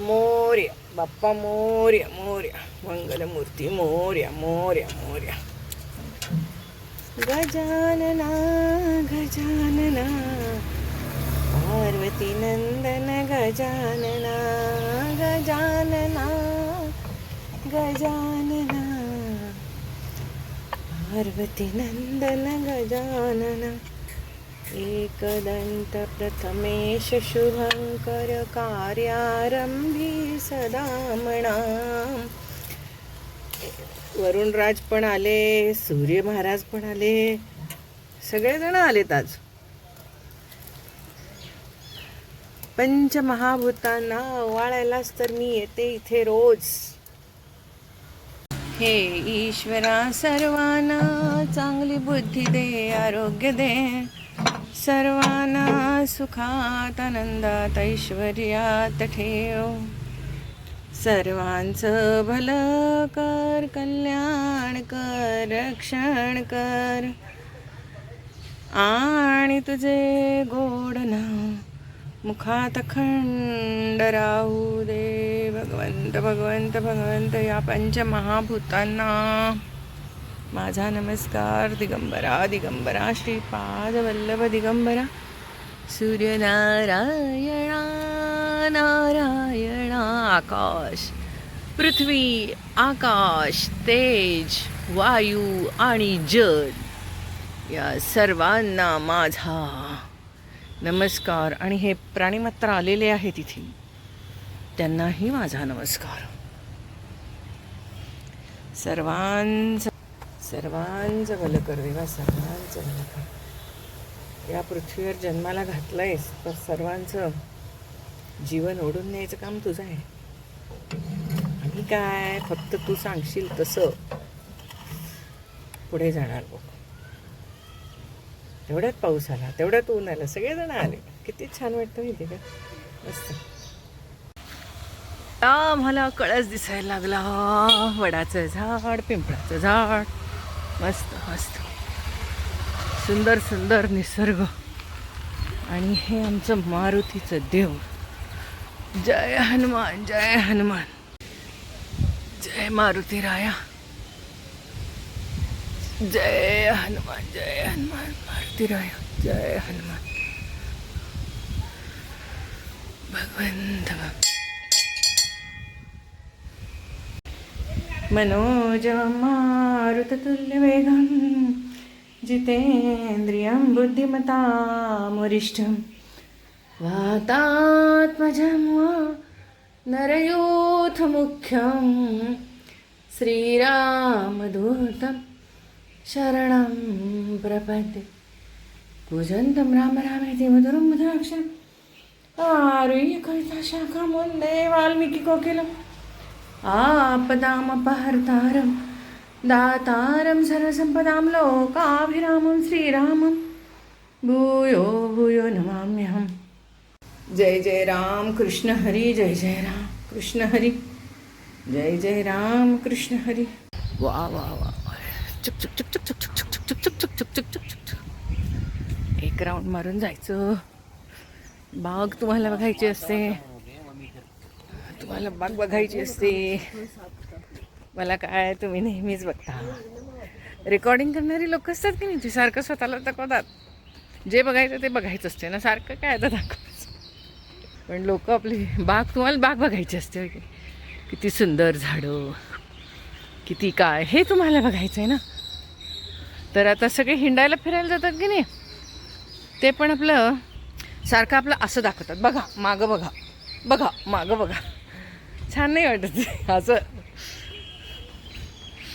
മോര്യ ബപ്പ മോര്യ മോര്യ മംഗലമൂർത്തി മോര്യ മോര്യ മോര്യ. ഗജാനന ഗജാനന പാർവതി നന്ദന ഗജാനന ഗജാനന ഗജാനന. പാർവതി നന്ദന ഗജാനന. एकदन्त प्रथमेश शुभङ्कर कार्यारंभी सदा म्हणा वरुणराज पण आले सूर्य महाराज पण आले सगळेजण आलेत आज. पंचमहाभूतांना वाळायलाच तर मी येते इथे रोज. हे ईश्वरा सर्वांना चांगली बुद्धी दे आरोग्य दे. सर्वांना सुखात आनंदात ऐश्वर्यात ठेव. सर्वांचं भलं कर कल्याण कर रक्षण कर. आणि तुझे गोड नाव मुखात खंड राहू दे. भगवंत भगवंत भगवंत या पंचमहाभूतांना. माझा नमस्कार दिगंबरा दिगंबरा श्रीपादवल्लभ दिगंबरा. सूर्यनारायणा नारायणा आकाश पृथ्वी आकाश तेज वायू आणि जल या सर्वांना माझा नमस्कार. आणि हे प्राणीमात्र आलेले आहेत इथे. त्यांनाही माझा नमस्कार. सर्वांचा सर्वांचं भलं कर देवा सर्वांचं भलं कर. या पृथ्वीवर जन्माला घातलंयस तर सर्वांचं जीवन ओढून न्यायचं काम तुझं आहे. आम्ही काय? फक्त तू सांगशील तसं. पुढे जाणार बघ तेवढ्यात पाऊस आला तेवढ्यात ऊन आलं सगळेजण आले. किती छान वाटतं माहिती का? मस्त. आम्हाला कळस दिसायला लागला. वडाचं झाड पिंपळाचं झाड. मस्त मस्त. सुंदर सुंदर निसर्ग. आणि हे आमचं मारुतीचं देव जय हनुमान जय हनुमान. जय मारुती राया. जय हनुमान जय हनुमान मारुती राया. जय हनुमान. भगवंत मनोजं मारुततुल्यवेगं जितेन्द्रियं बुद्धिमतामुरिष्ठं वातात्मजं वा नरयूथमुख्यं श्रीरामदूतं शरणं प्रपद्ये पूजन्तं राम रामेति मधुरं मधुराक्षरम् आरुह्य कविताशाखां वन्दे वाल्मीकिकोकिलम् ఆపదామపహర్తారం దాతారం సర్వసంపదాం లోకాభిరామం శ్రీరామం భూయో భూయో నమామ్యహం జయ జయ రామ్ కృష్ణ హరి జయ జయ రామ్ కృష్ణ హరి జయ జయ రామ్ కృష్ణ హరి వా వా వా एक राऊंड मारून जायचं बाग तुम्हाला बघायची असते तुम्हाला बाग बघायची असते. मला काय तुम्ही नेहमीच बघता. रेकॉर्डिंग करणारी लोक असतात की नाही? ती सारखं स्वतःला दाखवतात. जे बघायचं ते बघायचं असते ना. सारखं काय आता दाखवायचं? पण लोक आपली बाग तुम्हाला बाग बघायची असते की? किती सुंदर झाडं. किती काय? हे तुम्हाला बघायचं आहे ना? तर आता सगळे हिंडायला फिरायला जातात की नाही? ते पण आपलं सारखं आपलं असं दाखवतात. बघा मागं बघा. बघा मागं बघा. छान नाही वाटत. असं.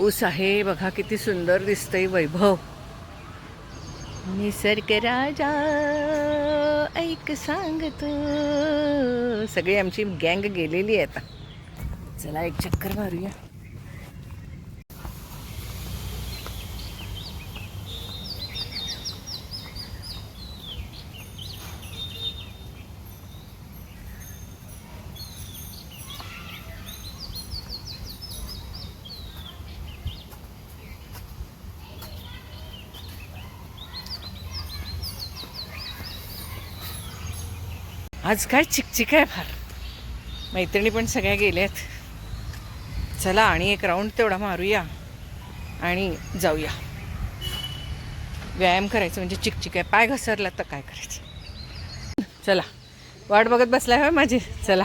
ऊस आहे बघा किती सुंदर दिसतंय वैभव. निसर्ग राजा ऐक सांगतो सगळी आमची गँग गेलेली आहे आता. चला एक चक्कर मारूया. आज काय चिकचिक आहे फार. मैत्रिणी पण सगळ्या गेल्यात. चला आणि एक राऊंड तेवढा मारूया आणि जाऊया. व्यायाम करायचं म्हणजे चिकचिक आहे. पाय घसरला तर काय करायचं? चला. वाट बघत बसलाय होय माझी? चला.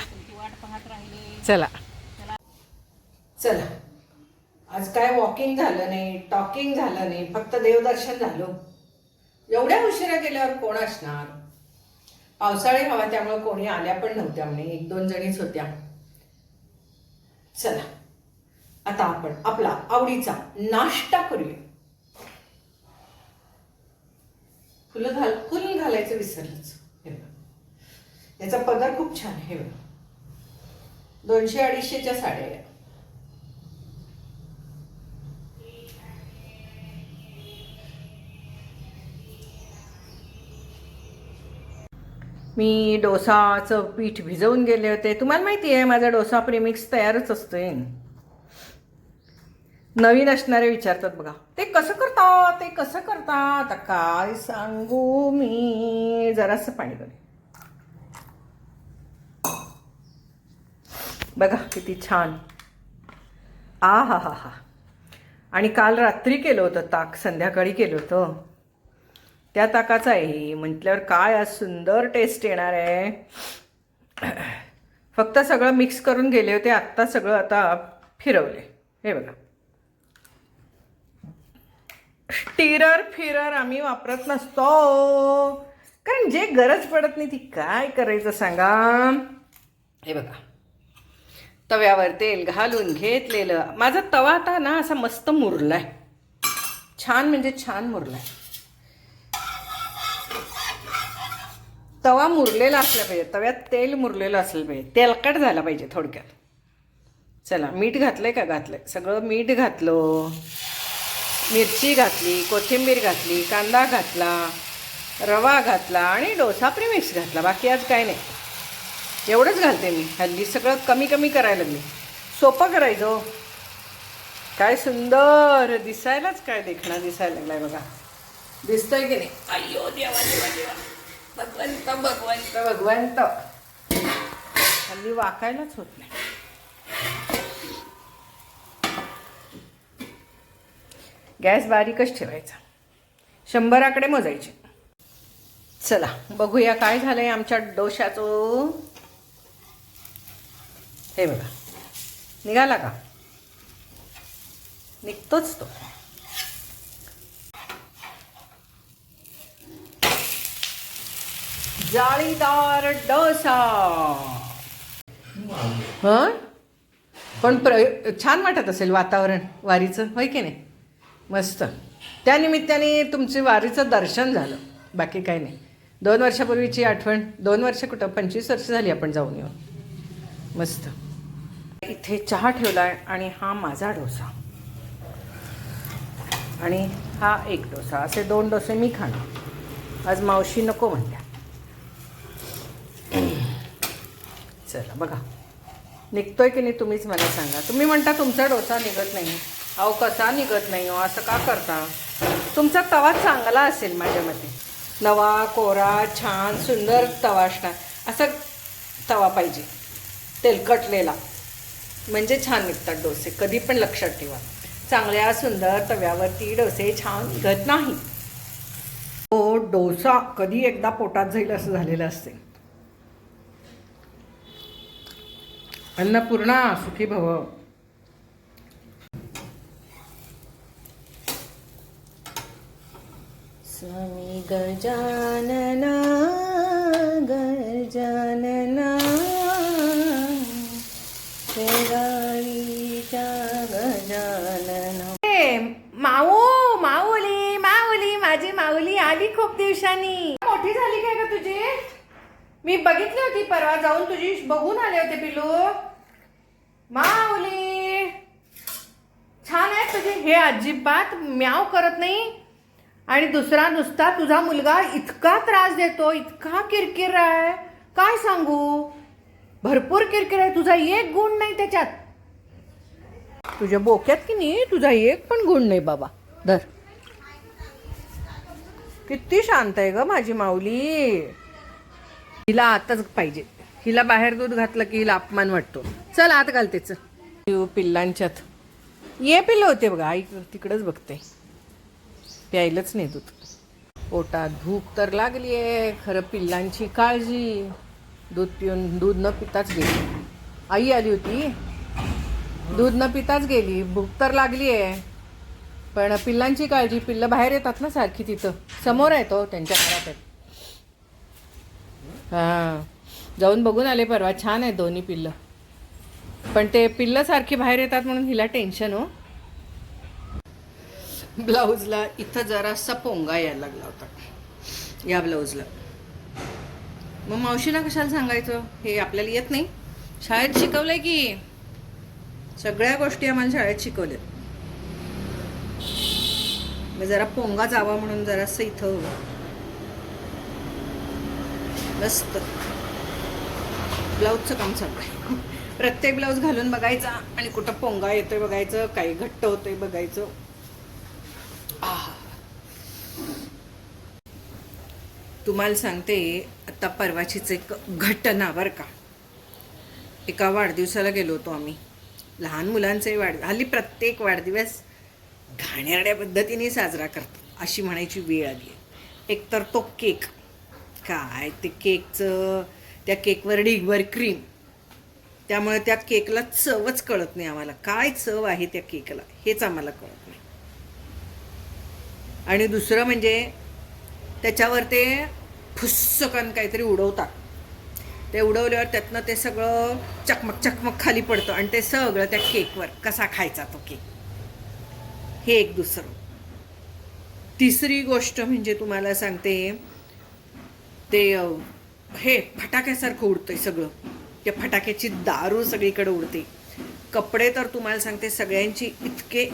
चला. चला. आज काय वॉकिंग झालं नाही टॉकिंग झालं नाही फक्त देवदर्शन झालं. एवढ्या उशिरा गेल्यावर कोण असणार? पावसाळी हवा त्यामुळे कोणी आल्या पण नव्हत्या म्हणे. एक दोन जणीच होत्या. चला आता आपण आपला आवडीचा नाश्ता करूया. फुलं घाल फुल घालायचं विसरलंच. याचा पगार खूप छान आहे बघा. दोनशे अडीचशेच्या साड्या मी डोसाचं पीठ भिजवून गेले होते. तुम्हाला माहिती आहे माझा डोसा प्रेमिक्स तयारच असतोय. नवीन असणारे विचारतात बघा ते कसं करतात? ते कसं करतात? आता काय सांगू मी? जरासं पाणी करेन बघा किती छान. आ हा हा हा. आणि काल रात्री केलं होतं ताक संध्याकाळी केलं होतं. त्या ताकाचं आहे. म्हटल्यावर काय आज सुंदर टेस्ट येणार आहे. फक्त सगळं मिक्स करून गेले होते आत्ता सगळं आता फिरवले. हे बघा. स्टिरर फिरर आम्ही वापरत नसतो. कारण जे गरज पडत नाही ती काय करायचं सांगा? हे बघा. तव्यावर तेल घालून घेतलेलं. माझा तवा आता ना असा मस्त मुरलाय. छान म्हणजे छान मुरलाय. तवा मुरलेला असला पाहिजे. तव्यात तेल मुरलेलं असलं पाहिजे. तेलकट झाला पाहिजे थोडक्यात. चला मीठ घातलं आहे का? घातलंय. सगळं मीठ घातलं. मिरची घातली कोथिंबीर घातली कांदा घातला रवा घातला आणि डोसा प्रिमिक्स घातला. बाकी आज काय नाही. एवढंच घालते मी. हल्ली सगळं कमी कमी करायला लागली. सोपं करायचो. काय सुंदर दिसायलाच काय देखणा दिसायला लागलाय बघा. दिसतोय की नाही? अय्यो देवा देवा देवा. भगवंत भगवंत. भगवंत. हल्ली वाकायलाच होत नाही. गॅस बारीकच ठेवायचा. शंभराकडे मोजायचे. चला बघूया काय झालंय आमच्या डोशाचं हे बघा. निघाला का? निघतोच तो. जाळीदार डोसा. हं? पण प्र छान वाटत असेल वातावरण वारीचं होय की नाही? मस्त. त्यानिमित्ताने तुमचे वारीचं दर्शन झालं. बाकी काही नाही. दोन वर्षापूर्वीची आठवण दोन वर्ष कुठं पंचवीस वर्ष झाली आपण जाऊन येऊन. मस्त. इथे चहा ठेवला आहे आणि हा माझा डोसा. आणि हा एक डोसा. असे दोन डोसे मी खाणार. आज मावशी नको म्हणत्या चला बघा. निघतोय की नाही तुम्हीच मला सांगा. तुम्ही म्हणता तुमचा डोसा निघत नाही. अहो कसा निघत नाही हो? असं का करता? तुमचा तवा चांगला असेल माझ्या मते. नवा कोरा छान सुंदर तवा असणार. असा तवा पाहिजे. तेलकटलेला. म्हणजे छान निघतात डोसे. कधी पण लक्षात ठेवा. चांगल्या सुंदर तव्यावरती डोसे छान निघत नाही. तो डोसा कधी एकदा पोटात जाईल असं झालेलं असते. अन्नपूर्णा सुखी भव. स्वामी गजानना गजानना माऊ माऊली माऊली माझी माऊली आली खूप दिवसांनी. मोठी झाली काय का तुझी? मी बघितली होती परवा जाऊन तुझी बघून आले होते पिलू माऊली! छान आहे तुझे हे अजिबात म्याव करत नाही. आणि दुसरा नुसता तुझा मुलगा इतका त्रास देतो इतका किरकिर आहे. काय सांगू? भरपूर किरकिर आहे. तुझा एक गुण नाही त्याच्यात. तुझ्या बोक्यात की नाही? तुझा एक पण गुण नाही बाबा. धर. किती शांत आहे ग माझी माऊली. तिला आताच पाहिजे. हिला बाहेर दूध घातलं की हिला अपमान वाटतो. चल आत घालते चल. पिल्लांच्यात. ये पिल्लं होते बघा आई तिकडंच बघते. प्यायलंच नाही दूध. पोटात भूक तर लागली आहे खरं पिल्लांची काळजी. दूध पिऊन दूध न पिताच गेली. आई आली होती. दूध न पिताच गेली भूक तर लागली आहे. पण पिल्लांची काळजी पिल्लं बाहेर येतात ना सारखी तिथं. समोर आहे तो त्यांच्या घरात आहेत हां. जाऊन बघून आले परवा छान आहे दोन्ही पिल्लं. पण ते पिल्लं सारखी बाहेर येतात म्हणून हिला टेन्शन हो. ब्लाऊजला इथं जरासा पोंगा यायला लागला होता. या ब्लाऊजला. मग मावशीला कशाला सांगायचं? हे आपल्याला येत नाही. शाळेत शिकवलंय की. सगळ्या गोष्टी आम्हाला शाळेत शिकवल्यात. मग जरा पोंगा जावा म्हणून जरासं इथं. मस्त. ब्लाऊजचं काम चालू आहे. प्रत्येक ब्लाऊज घालून बघायचा आणि कुठं पोंगा येतोय बघायचं काही घट्ट होतंय बघायचं. तुम्हाला सांगते आता परवाचीच एक घटना बरं का. एका वाढदिवसाला गेलो होतो आम्ही. लहान मुलांचे वाढ हल्ली प्रत्येक वाढदिवस घाणेरड्या पद्धतीने साजरा करतो अशी म्हणायची वेळ आली आहे. एक तर तो केक. काय? ते केकचं त्या केकवर डिगवर क्रीम त्यामुळे त्या केकला चवच कळत नाही आम्हाला. काय चव आहे त्या केकला? हेच आम्हाला कळत नाही. आणि दुसरं म्हणजे त्याच्यावर ते फुस्सकन काहीतरी उडवतात. ते उडवल्यावर त्यातनं ते सगळं चकमक चकमक खाली पडतं आणि ते सगळं त्या केकवर कसा खायचा तो केक? हे एक दुसरं. तिसरी गोष्ट म्हणजे तुम्हाला सांगते ते हे फटाक्यासारखं उडतंय सगळं. त्या फटाक्याची दारू सगळीकडे उडते. कपडे तर तुम्हाला सांगते सगळ्यांची इतके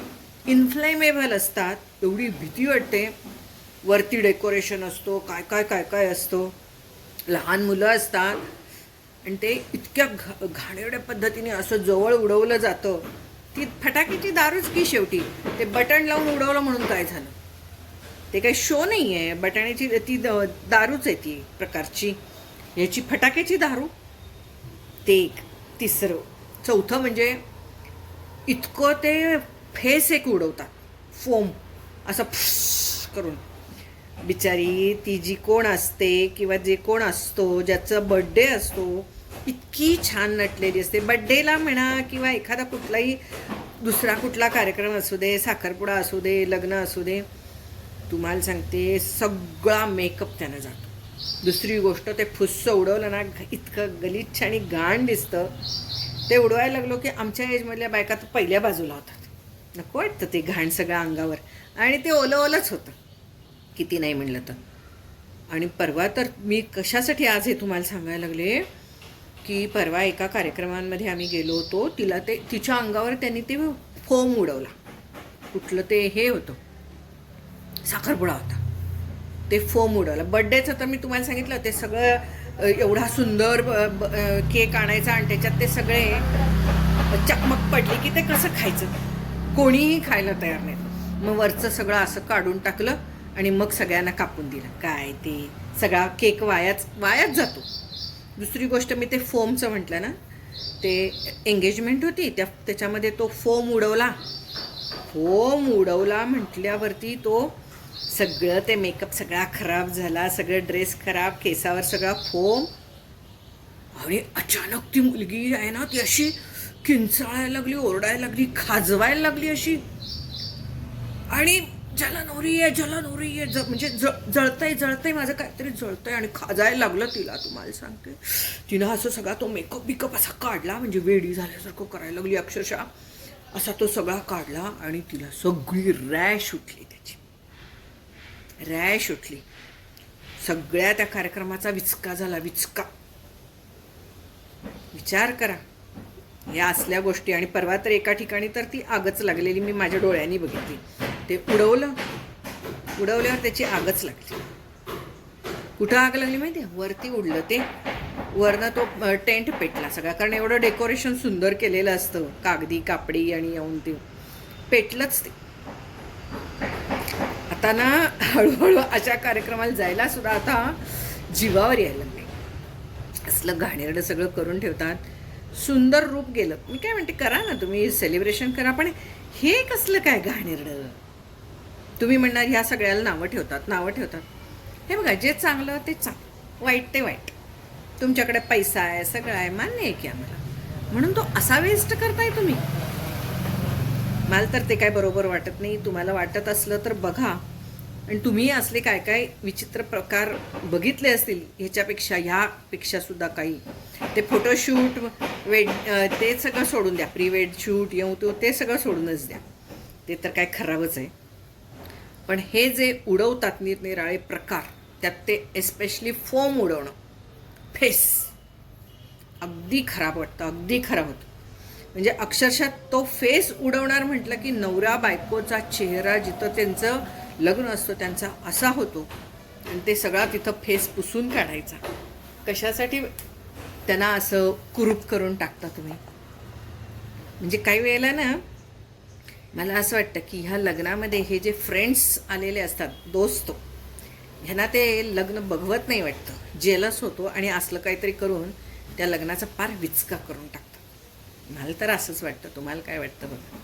इन्फ्लेमेबल असतात एवढी भीती वाटते. वरती डेकोरेशन असतो काय काय काय काय असतो. लहान मुलं असतात. आणि ते इतक्या घ घाणेरड्या पद्धतीने असं जवळ उडवलं जातं. ती फटाक्याची दारूच की शेवटी? ते बटन लावून उडवलं म्हणून काय झालं? ते काही शो नाही आहे बटाण्याची ती द- दारूच आहे ती प्रकारची. याची फटाक्याची दारू ते एक तिसरं चौथं म्हणजे इतकं ते फेस एक उडवतात फोम असं करून. बिचारी ती जी कोण असते किंवा जे कोण असतो ज्याचं बड्डे असतो इतकी छान नटलेली असते. बड्डेला म्हणा किंवा एखादा कुठलाही दुसरा कुठला कार्यक्रम असू दे साखरपुडा असू दे लग्न असू दे तुम्हाला सांगते सगळा मेकअप त्यानं जातो. दुसरी गोष्ट ते फुस्सं उडवलं ना इतकं गलिच्छ आणि घाण दिसतं. ते उडवायला लागलो की आमच्या एजमधल्या बायका तर पहिल्या बाजूला होतात नको वाटतं ते घाण सगळं अंगावर. आणि ते ओलं ओलंच होतं. किती नाही म्हणलं तर. आणि परवा तर मी कशासाठी आज हे तुम्हाला सांगायला लागले? की परवा एका कार्यक्रमांमध्ये आम्ही गेलो होतो तिला ते तिच्या अंगावर त्यांनी ते फोम उडवला. कुठलं ते हे होतं. साखरपुडा होता. ते फोम उडवलं. बड्डेचं तर मी तुम्हाला सांगितलं ते सगळं एवढा सुंदर ब- ब- केक आणायचा आणि त्याच्यात ते सगळे चकमक पडली की ते कसं खायचं? कोणीही खायला तयार नाही. मग वरचं सगळं असं काढून टाकलं आणि मग सगळ्यांना कापून दिलं. काय ते? सगळा केक वायाच वायाच जातो. दुसरी गोष्ट मी ते फोमचं म्हटलं ना ते एंगेजमेंट होती त्या त्याच्यामध्ये तो फोम उडवला. फोम उडवला म्हटल्यावरती तो सगळं ते मेकअप सगळा खराब झाला सगळं ड्रेस खराब केसावर सगळा फोम. आणि अचानक ती मुलगी आहे ना ती अशी किंचाळायला लागली ओरडायला लागली खाजवायला लागली अशी. आणि जलनोरी आहे जलनोरी आहे ज म्हणजे ज जळतंय जळतंय माझं काहीतरी जळतंय आणि खाजायला लागलं तिला तुम्हाला सांगते. तिनं असं सगळा तो मेकअप बिकअप असा काढला म्हणजे वेडी झाल्यासारखं करायला लागली अक्षरशः. असा तो सगळा काढला आणि तिला सगळी रॅश उठली त्याची. रॅश उठली. सगळ्या त्या कार्यक्रमाचा विचका झाला विचका. विचार करा. या असल्या गोष्टी आणि परवा तर एका ठिकाणी तर ती आगच लागलेली मी माझ्या डोळ्यांनी बघितली. ते उडवलं. उडवल्यावर त्याची आगच लागली. कुठं आग लागली माहिती आहे वरती उडलं ते. वरनं तो टेंट पेटला सगळा. कारण एवढं डेकोरेशन सुंदर केलेलं असतं. कागदी कापडी आणि येऊन ते. पेटलंच ते. जाताना हळूहळू अशा कार्यक्रमाला जायला सुद्धा आता जीवावर यायला लागले. असलं घाणेरडं सगळं करून ठेवतात. सुंदर रूप गेलं. मी काय म्हणते करा ना तुम्ही सेलिब्रेशन करा. पण हे कसलं काय घाणेरडं? तुम्ही म्हणणार ह्या सगळ्याला नावं ठेवतात नावं ठेवतात. हे बघा जे चांगलं ते चांगलं. वाईट ते वाईट. तुमच्याकडे पैसा आहे सगळं आहे मान्य आहे की आम्हाला. म्हणून तो असा वेस्ट करताय तुम्ही. मला तर ते काय बरोबर वाटत नाही. तुम्हाला वाटत असलं तर बघा. आणि तुम्ही असले काय काय विचित्र प्रकार बघितले असतील ह्याच्यापेक्षा ह्यापेक्षा सुद्धा काही. ते फोटोशूट वेड ते सगळं सोडून द्या. प्री वेड शूट येऊ तो ते सगळं सोडूनच द्या. ते तर काय खराबच आहे. पण हे जे उडवतात निरनिराळे प्रकार त्यात ते एस्पेशली फोम उडवणं फेस. अगदी खराब वाटतं अगदी खराब होतं. म्हणजे अक्षरशः तो फेस उडवणार म्हटलं की नवरा बायकोचा चेहरा जिथं त्यांचं लग्न असतो त्यांचा असा होतो. आणि ते सगळा तिथं फेस पुसून काढायचा. कशासाठी त्यांना असं कुरूप करून टाकता तुम्ही? म्हणजे काही वेळेला ना मला असं वाटतं की ह्या लग्नामध्ये हे जे फ्रेंड्स आलेले असतात दोस्त ह्यांना ते लग्न बघवत नाही वाटतं. जेलस होतो आणि असलं काहीतरी करून त्या लग्नाचा पार विचका करून टाकतात. मला तर असंच वाटतं. तुम्हाला काय वाटतं बघा?